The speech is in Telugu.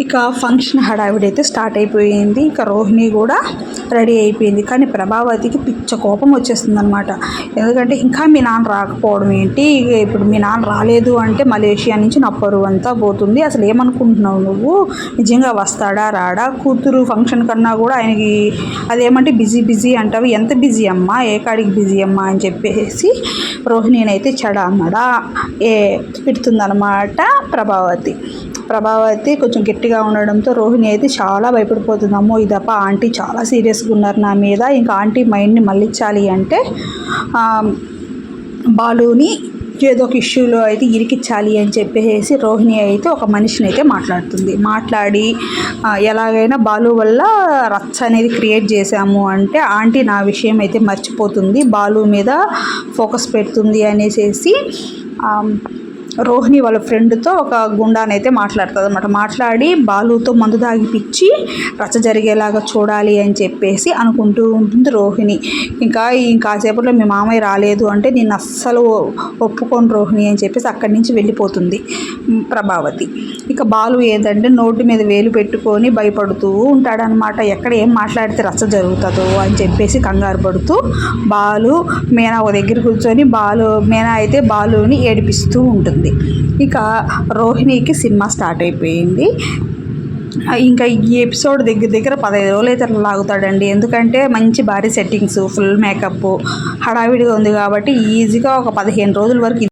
ఇక ఫంక్షన్ హడావిడైతే స్టార్ట్ అయిపోయింది. ఇక రోహిణి కూడా రెడీ అయిపోయింది. కానీ ప్రభావతికి పిచ్చ కోపం వచ్చేస్తుంది అనమాట ఎందుకంటే ఇంకా మీ నాన్న రాకపోవడం ఏంటి? ఇక ఇప్పుడు మీ నాన్న రాలేదు అంటే మలేషియా నుంచి నా పరువు అంతా పోతుంది. అసలు ఏమనుకుంటున్నావు నువ్వు? నిజంగా వస్తాడా రాడా? కూతురు ఫంక్షన్ కన్నా కూడా ఆయనకి అదేమంటే బిజీ బిజీ అంటావు. ఎంత బిజీ అమ్మా? ఏ కాడికి బిజీ అమ్మా? అని చెప్పేసి రోహిణినైతే అయితే అన్నడా ఏ పెడుతుందనమాట ప్రభావతి. ప్రభావతి కొంచెం గట్టిగా ఉండడంతో రోహిణి అయితే చాలా భయపడిపోతుంది. అమ్మో ఇదప్ప ఆంటీ చాలా సీరియస్గా ఉన్నారు నా మీద. ఇంకా ఆంటీ మైండ్ని మళ్ళించాలి అంటే బాలుని ఏదో ఒక ఇష్యూలో అయితే ఇరికించాలి అని చెప్పేసి రోహిణి అయితే ఒక మనిషిని అయితే మాట్లాడుతుంది. మాట్లాడి ఎలాగైనా బాలు వల్ల రచ్చ అనేది క్రియేట్ చేశాము అంటే ఆంటీ నా విషయం అయితే మర్చిపోతుంది. బాలు మీద ఫోకస్ పెడుతుంది అనేసి రోహిణి వాళ్ళ ఫ్రెండ్తో ఒక గుండానైతే మాట్లాడుతుంది అనమాట మాట్లాడి బాలుతో మందు తాగిపిచ్చి రచ్చ జరిగేలాగా చూడాలి అని చెప్పేసి అనుకుంటూ ఉంటుంది రోహిణి. ఇంకా ఇంకాసేపట్లో మీ మామయ్య రాలేదు అంటే నేను అస్సలు ఒప్పుకోను రోహిణి అని చెప్పేసి అక్కడి నుంచి వెళ్ళిపోతుంది ప్రభావతి. ఇక బాలు ఏంటంటే నోటి మీద వేలు పెట్టుకొని భయపడుతూ ఉంటాడనమాట ఎక్కడ ఏం మాట్లాడితే రచ్చ జరుగుతుందో అని చెప్పేసి కంగారు పడుతూ బాలు మీనా ఒక దగ్గర కూర్చొని బాలు మీనా అయితే బాలుని ఏడిపిస్తూ ఉంటుంది. ఇక రోహిణికి సినిమా స్టార్ట్ అయిపోయింది. ఇంకా ఈ ఎపిసోడ్ దగ్గర దగ్గర పదహైదు రోజులు అయితే లాగుతాడండి. ఎందుకంటే మంచి భారీ సెట్టింగ్స్ ఫుల్ మేకప్ హడావిడిగా ఉంది కాబట్టి ఈజీగా ఒక పదిహేను రోజుల వరకు